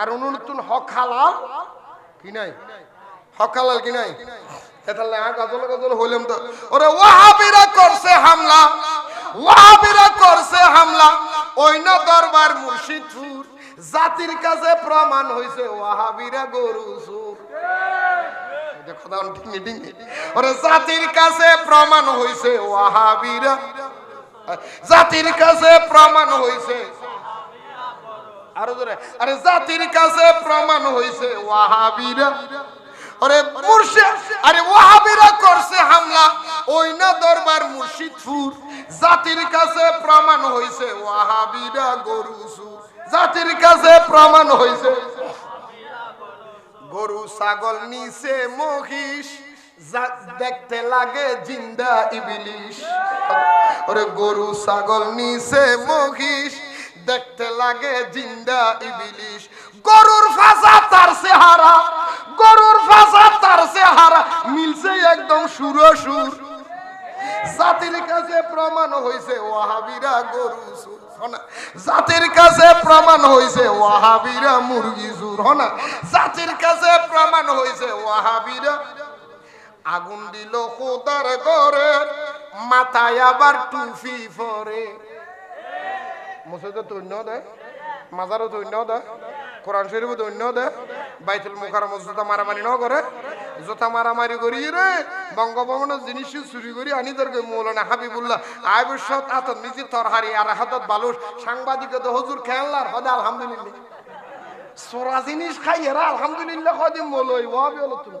কারণ নতুন হক হালাল? কি নাই? হক হালাল কি নাই? এতালে আ গজল গজল হইলাম তো। ওরে ওয়াহাবিরা করছে হামলা, ওয়াহাবিরা করছে হামলা। ওইন দরবার মুর্শিদপুর, জাতির কাছে প্রমাণ হইছে ওয়াহাবিরা গরু সুর ওরে জাতির কাছে প্রমাণ হইছে ওয়াহাবিরা। জাতির কাছে প্রমাণ হইছে আরও আরে, জাতির কাছে প্রমাণ ওয়াহাবিরা। আরে, মুর্শিদ, আরে, ওয়াহাবিরা করছে হামলা। ওই না দরবার মুর্শিদপুর। জাতির কাছে প্রমাণ ওয়াহাবিরা গরু জাতির কাছে প্রমাণ গরু ছাগল নিচে মহিষ। দেখতে লাগে জিন্দা ইবিলিশ। ওরে গরু ছাগল নিচে মহিষ। দেখতে লাগে জিন্দা ইবিলিশ। গরুর ফাঁসা তার চেহারা, গরুর ফাঁসা তার চেহারা, মিলছে একদম সুর সুর। জাতির কাছে প্রমাণ হইছে ওয়াহাবিরা গরু সুর জাতির কাছে প্রমাণ হইছে ওয়াহাবিরা মুরগি সুর হনা জাতির কাছে প্রমাণ হইছে ওয়াহাবিরা আগুন দিল খোদার ঘরে, মাথায় আবার টুফি পরে। মসজিদে তৈন্য দেয় মাজারও তৈন্য দেয় কোরআন শরীফও তৈন্য দেয় বাইতুল মুখার জোতা মারামারি ন করে, জোতা মারামারি করি রে বঙ্গভবনের জিনিস চুরি করি আনি তোর মৌলানা হাবিবুল্লাহ। আয়বসত আতত নিজে তরহারি আর হাতত বালুস সাংবাদিক হজুর খেলনার হদে আলহামদুলিল্লাহ। সোরা জিনিস খাই এরা আলহামদুলিল্লাহ কদিন মৌলই ওয়াবি হলো তুমি।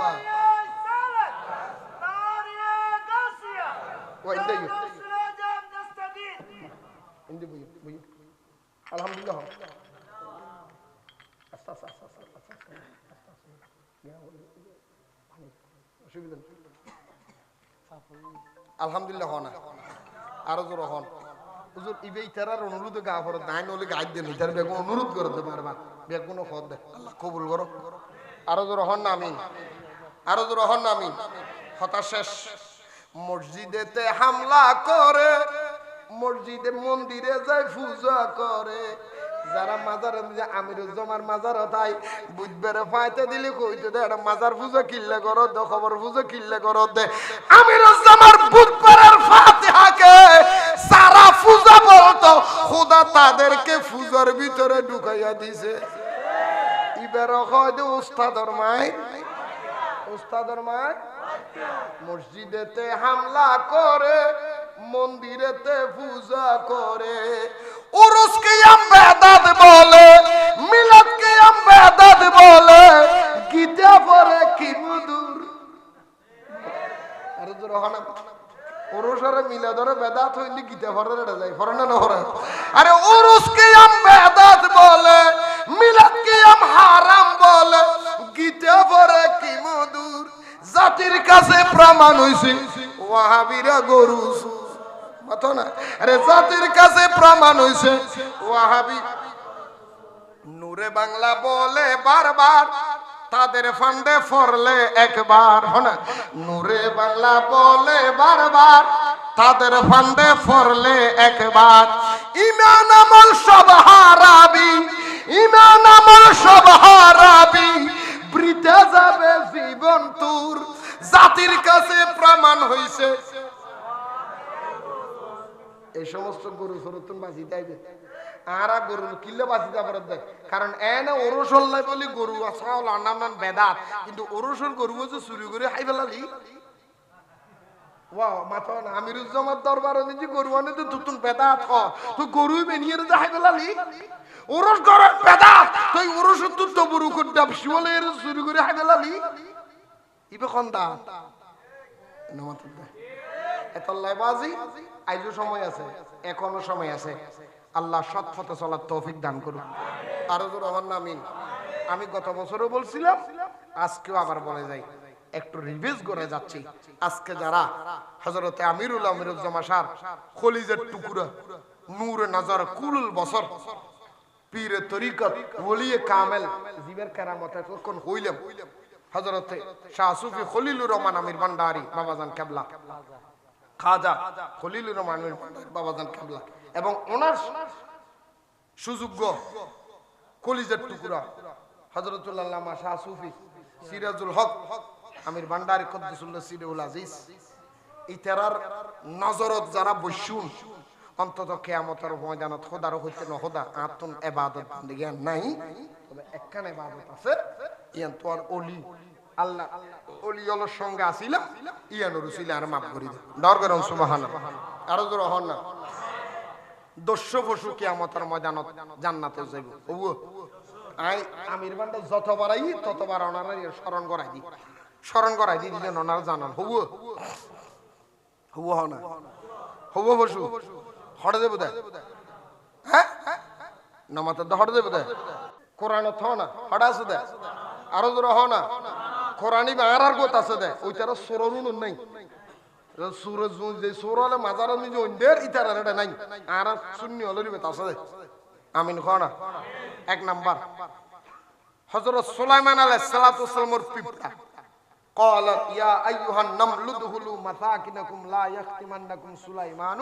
وين ديو عندي بيو بيو الحمد لله أستاذ أستاذ أستاذ أستاذ يا ولد شو بدنا আলহামদুলিল্লাহ হন আরো জোর হন হুজুর ইবে ইতারার অনুরোধ গা ফর দাই নলে গাই দেন ইতার বেগুন অনুরোধ করে দে বারবার বেগুন খদ দে আল্লাহ কবুল করো আরো জোর হন না আমিন আরো জোর হন না আমিন হতাশ শেষ মসজিদেতে হামলা করে, মসজিদে মন্দিরে যায় পূজা করে। যারা মাজার আমিরুজ্জামার মাজার তাই বুধবারে ফাইতে দিলে কইতে দে এটা মাজার পূজা কিল্লে করো, দে খবর পূজা কিল্লে করো, দে। আমিরুজ্জামার বুধবারের ফাতিহাকে সারা পূজা বলতো, খোদা তাদেরকে পূজার ভিতরে ঢুকাইয়া দিছে। ইবার হয় দে উস্তাদর মাই উস্তাদর মাই মসজিদেতে হামলা করে, মন্দিরেতে পূজা করে। উরুসকে বেদাত বলে, মিলাদকে বেদাত বলে, গীতা পরে কি মধুর। আরে তোর হনা উরুসরে মিলাদরে বেদাত হইলি গীতা পরে রেডা যায় পরে না নহরে আরে উরুসকে বেদাত বলে, মিলাদকে হারাম বলে জাতির কাছে প্রমাণ হইছে। ওয়াহাবিরা গরু মাথো না? আরে জাতির কাছে প্রমাণ হইছে। ওয়াহাবি নূরে বাংলা বলে বারবার, তাদের ফান্ডে ফরলে একবার হনা নূরে বাংলা বলে বারবার, তাদের ফান্ডে ফরলে একবার। ইমান আমল সব হারাবি, ইমান আমল সব হারাবি। বৃথা যাবে জীবন তোর। জাতির কাছে প্রমাণ হইছে। এই সমস্ত গরু সরতুন বাজি দেবে আরা গরু যাবার দেয় কারণ এনে ওরসল নাই বলি গরু আসাল নাম বেদাত। কিন্তু ওরসল গরু যে চুরি করে খাই ফেলালি। ওয়াও, মাথা আমিরুজ্জামার দরবার গরু আনে তো তুতুন বেদাত হ। তো গরু বেনিয়ে খাই ফেলালি। ওরস করে বেদাত তুই ওরস তুই তো করতে শিবলে এর চুরি করে খাই ফেলালি ইবে খন্দা নমাতুল দেয় এতল্লাই বাজি আইজো সময় আছে, এখনও সময় আছে। আল্লাহ সৎ পথে চলার তৌফিক দান করুন আরও জোর আমার নামিন আমি গত বছরও বলছিলাম, আজকেও আবার বলে যাই। একটু রিভিজ করে যাচ্ছি। আজকে যারা হজরতে আমিরুল আমিরুজ্জামা সার খলিজের টুকুরা নূর নজর কুলুল বছর পীরে তরিকত, ওলিয়ে কামেল। জীবের কেরামত কখন হইলাম হজরতে শাহ সুফি খলিলুর রহমান আমির ভান্ডারি, বাবাজান কেবলা। খাজা খলিলুর রহমান আমির ভান্ডারি, বাবাজান কেবলা। এবং ওনার সুযোগ্য কলিজের টুকরা হজরতুল্লাহ শাহ সুফি সিরাজুল হক আমির ভান্ডারি কদ্দুসুল্লাহ সিরুল আজিজ। ইতারার নজরত যারা বসুন অন্তত কেয়ামতের ময়দানত খোদারও হইতে নহদা আতুন এবাদত জ্ঞান নাই। তবে একখান এবাদত আছে, ইয়ান তো আর অলি আল্লাহ অলি অলর সঙ্গে আসিলাম, ইয়ান রুসিলে আর মাফ করি দর করুন সুবহান আরও জোর হন না। দস্য পশু কেয়ামতের ময়দানত জান্নাতে যাইব। ওবু আই আমির বান্ডা যতবার আই ততবার ওনারা স্মরণ করাই দি স্মরণ করাই দি দিলেন ওনারা জানান হবু। হবু হও না। হবু পশু। হড়ে দেবো হ্যাঁ? নামাতে তো হড়ে দেবো কোরআন থ না হড়া আছে দেয় আরও জোর হ না। কোরআনি আর আর গোত আছে দেয় ওই তারা সোরুন নাই। সুরজ যে সোর হলে মাজার নিজে অন্যের ইতার এটা নাই। আর শূন্য হলে রিবে আছে দে। আমিন খ না। এক নাম্বার। হজরত সুলাইমান আলাইহিস সালাতু ওয়াসসালামের পিপটা قالت يا أيها النمل ادخلوا مساكنكم لا يختمنكم سليمان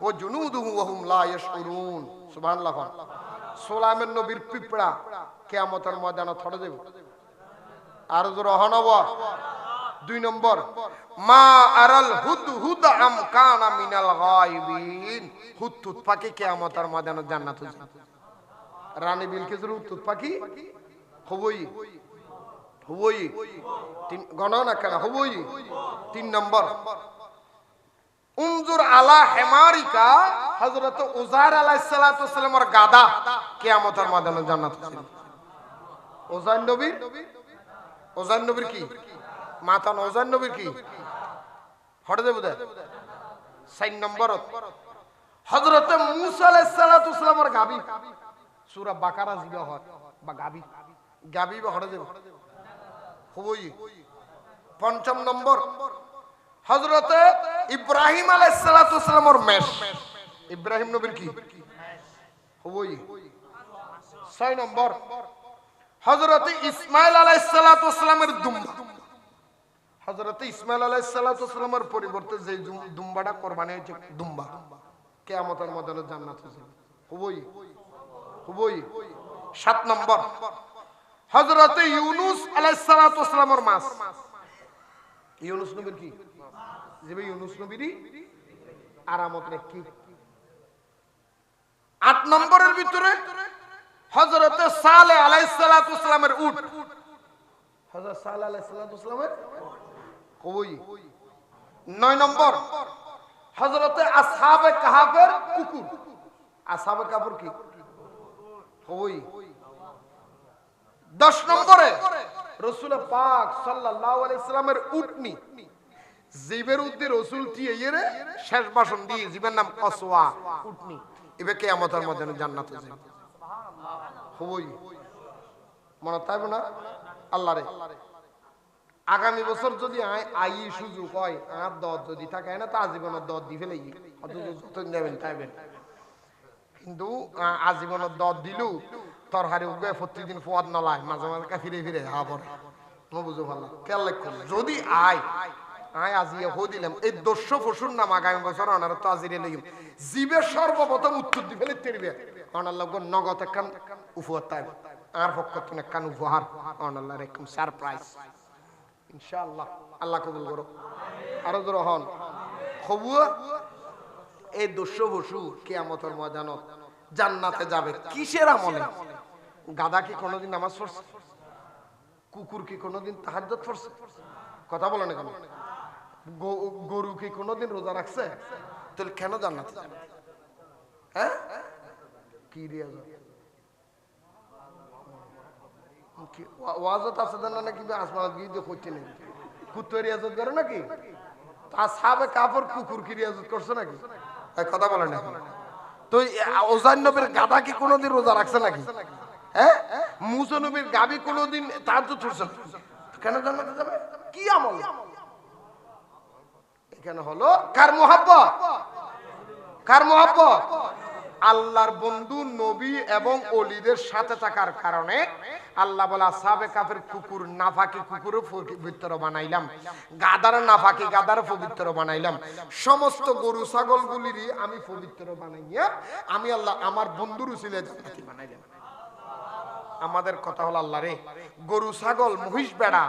وجنوده وهم لا يشعرون سبحان الله সুলাইমান নবীর পিপড়া কিয়ামতের ময়দানে থড়ে দেব আর জোর হনব দুই নম্বর মা আরাল হুদ হুদ আম কানা মিনাল গায়বিন হুদ তুত পাখি কিয়ামতের ময়দানে জান্নাত যাবে রানী বিলকিসের উত্তুত পাখি হবই হবই। গণনা কেন? হবই। তিন নম্বর। উনজুর আলা হেমারিকা হযরত উজার আলাইহিস সালাতু সালামের গাদা কিয়ামতের ময়দানে জান্নাত ছিল ওজান নবীর? ওজান নবীর কি? মাতান ওজান নবীর কি? হটে দেব সাইন নম্বর। হযরত মুসা আলাইহিস সালাতু গাবি। সূরা বাকারা জিগা হয়, বা গাবি। গাবি বা হটে হবই। পঞ্চম নম্বর হজরতে ইব্রাহিম আলাইসালামের মেষ। ইব্রাহিম নবীর কি? হবই। ছয় নম্বর হজরতে ইসমাইল আলাইসালামের দুম্বা। হজরতে ইসমাইল আলাইসালামের পরিবর্তে যে দুম্বাটা কোরবানি হয়েছে, দুম্বা। কেয়ামতের মধ্যে জান্নাত হবই। সাত নম্বর হজরতে ইউনুস আলাইসালামের মাছ ইউনুস নবীর কি? ইউনুস নবীরই আরামত কি আট নম্বরের ভিতরে হজরতে সালে আলাইসালামের উট। হজরত সালে কবই। নয় নম্বর হজরতে আসহাবে কাহাবের কুকুর। আসহাবে কাপুর কি? কবই। দশ নম্বরে রসুল পাক আলাইহি উটনি জীবের উদ্দি রসুল টিয়ে শেষ বাসন দিয়ে জীবের নাম কসওয়া উটনি। এবে কিয়ামতের মধ্যে জান্নাতে যাবে। হবই। মনে থাকবে না? আল্লাহ রে আগামী বছর যদি আই সুযোগ হয় আর দর যদি থাকে না তা আজীবনের দর দি ফেলে অথচ যত নেবেন তাইবেন। কিন্তু আজীবনের দর দিলু তরহারি উঠবে প্রতিদিন ফোয়াদ নলায়, মাঝে মাঝে কা ফিরে ফিরে, হা বুঝো ভালো রাখো যদি আয় আয় আজিয়ে হো দিলাম এই দস্য পশুর নাম আগামী বছর অনার তো আজিরে লইম। জীবে সর্বপ্রথম উত্তর দি ফেলে তেরবে অনার লগ নগদ একখান উপহার তাই আর পক্ষ একখান উপহার। একদম সারপ্রাইজ ইনশাআল্লাহ, আল্লাহ কবুল করো আরও হন। এই দস্য বসু কেয়ামতের ময়দানত জান্নাতে যাবে। কিসের আমলে? গাদা কি কোনোদিন নামাজ পড়ছে? কুকুর কি কোনোদিন তাহাজ্জত পড়ছে? কথা বলে না কেন? গরু কি কোনোদিন রোজা রাখছে? তাহলে কেন জান্নাতে হ্যাঁ? কি রিয়াজ ওয়াজত আছে না কিন্তু আসমান গিয়ে করছে নাকি কুত্তো রিয়াজত করে নাকি? তা সাবে কাপড় কুকুর কি রিয়াজত করছে নাকি? কথা বলে না তো ওজান নবীর গাদা কি কোনোদিন রোজা রাখছে নাকি? হ্যাঁ? গাবি কোনোদিন তার তো ছুটছে কেন জান্নাতে যাবে? কি আমল? এখানে হলো কার মোহাব্বত? কার মোহাব্বত? আল্লাহর বন্ধু, নবী এবং অলিদের সাথে থাকার কারণে আল্লাহ বলা সাবে কাফের কুকুর নাফাকি কুকুরও পবিত্র বানাইলাম। গাদার নাফাকি গাদার পবিত্র বানাইলাম। সমস্ত গরু ছাগলগুলিরই আমি পবিত্র বানাইয়া আমি আল্লাহ আমার বন্ধুর উচিলে বানাইলাম। আমাদের কথা হলো আল্লাহ রে, গরু, ছাগল, মহিষ, বেড়া,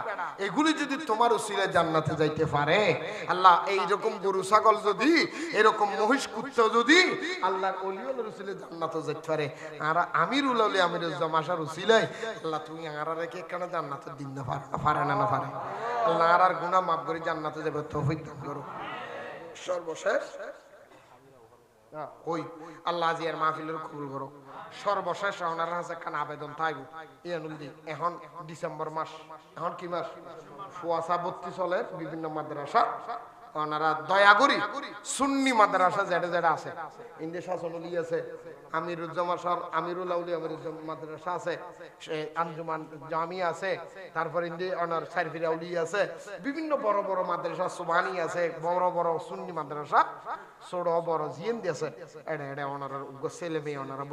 এগুলি যদি তোমার উসিলে জান্নাতে যাইতে পারে, আল্লাহ এই রকম গরু, ছাগল যদি, এরকম মহিষ, কুত্ত যদি, আল্লাহর অলিউলের উসিলে জান্নাতে যাইতে পারে। আর আমির উলাউলি আমির জমাশার উসিলে, আল্লাহ, তুমি আর রেখে কেন জান্নাতে দিন না পারে পারে না না পারে। আল্লাহ, আর গুনাহ মাফ করে জান্নাতে যাবে তৌফিক দান করো। সর্বশেষ ওই আল্লাহ জিয়ার মাহফিলের কবুল করো সর্বশেষ ওনার হাসে একখান আবেদন থাকব। ইয়ানুলদি এখন ডিসেম্বর মাস। এখন কি মাস? ফুয়াশা বত্রিশ চলে বিভিন্ন মাদ্রাসা ওনারা করি সুন্নি মাদ্রাসা যেটা যেটা আছে। ইন্দি শাসনলি আছে, আমিরুজ্জামা সর, আমিরুল আউলি আমিরুজ্জাম মাদ্রাসা আছে, সে আঞ্জুমান জামি আছে, তারপর ইন্দি ওনার সাইফির আউলি আছে, বিভিন্ন বড় বড় মাদ্রাসা সুবানি আছে, বড় বড় সুন্নি মাদ্রাসা, ছোট বড় জিএন আছে এটা এটা ওনারা ছেলে মেয়ে ওনারা